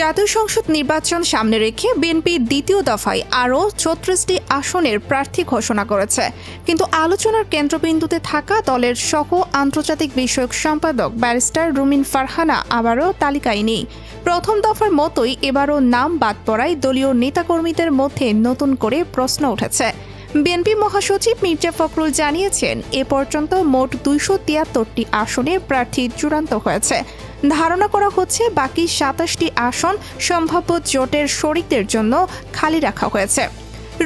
জাতীয় সংসদ নির্বাচন সামনে রেখে বিএনপি দ্বিতীয় দফায় আরও ছত্রিশটি আসনের প্রার্থী ঘোষণা করেছে। কিন্তু আলোচনার কেন্দ্রবিন্দুতে থাকা দলের সহ আন্তর্জাতিক বিষয়ক সম্পাদক ব্যারিস্টার রুমিন ফারহানা আবারও তালিকায় নেই। প্রথম দফার মতোই এবারও নাম বাদ পড়ায় দলীয় নেতাকর্মীদের মধ্যে নতুন করে প্রশ্ন উঠেছে। বিএনপি মহাসচিব মির্জা ফখরুল জানিয়েছেন, এ পর্যন্ত মোট দুইশো তিয়াত্তরটি আসনে প্রার্থী চূড়ান্ত হয়েছে। ধারণা করা হচ্ছে বাকি সাতাশটি আসন সম্ভাব্য জোটের শরিকদের জন্য খালি রাখা হয়েছে।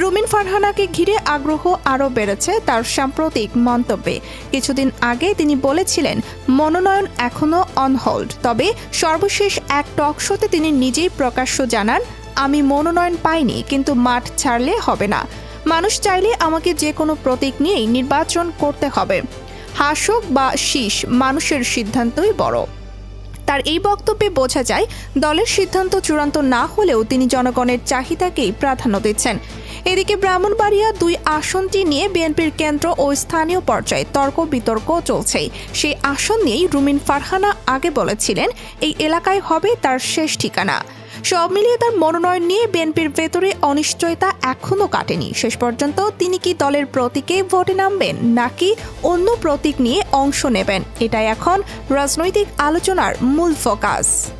রুমিন ফারহানাকে ঘিরে আগ্রহ আরও বেড়েছে তার সাম্প্রতিক মন্তব্যে। কিছুদিন আগে তিনি বলেছিলেন, মনোনয়ন এখনও অন হোল্ড তবে সর্বশেষ এক টক শোতে তিনি নিজেই প্রকাশ্য জানান, আমি মনোনয়ন পাইনি, কিন্তু মাঠ ছাড়লে হবে না। মানুষ চাইলে আমাকে যে কোনো প্রতীক নিয়েই নির্বাচন করতে হবে। হাসক বা শীষ মানুষের সিদ্ধান্তই বড়। তার এই বক্তব্যে বোঝা যায়, দলের সিদ্ধান্ত চূড়ান্ত না হলেও তিনি জনগণের চাহিদাকেই প্রাধান্য দিচ্ছেন। এদিকে ব্রাহ্মণবাড়িয়া দুই আসনটি নিয়ে বিএনপির কেন্দ্র ও স্থানীয় পর্যায়ে তর্ক বিতর্ক চলছে সেই আসন নিয়েই রুমিন ফারহানা আগে বলেছিলেন, এই এলাকায় হবে তার শেষ ঠিকানা। সব মিলিয়ে তার মনোনয়ন নিয়ে বিএনপির ভেতরে অনিশ্চয়তা এখনও কাটেনি। শেষ পর্যন্ত তিনি কি দলের প্রতীকে ভোটে নামবেন, নাকি অন্য প্রতীক নিয়ে অংশ নেবেন? এটাই এখন রাজনৈতিক আলোচনার মূল ফোকাস।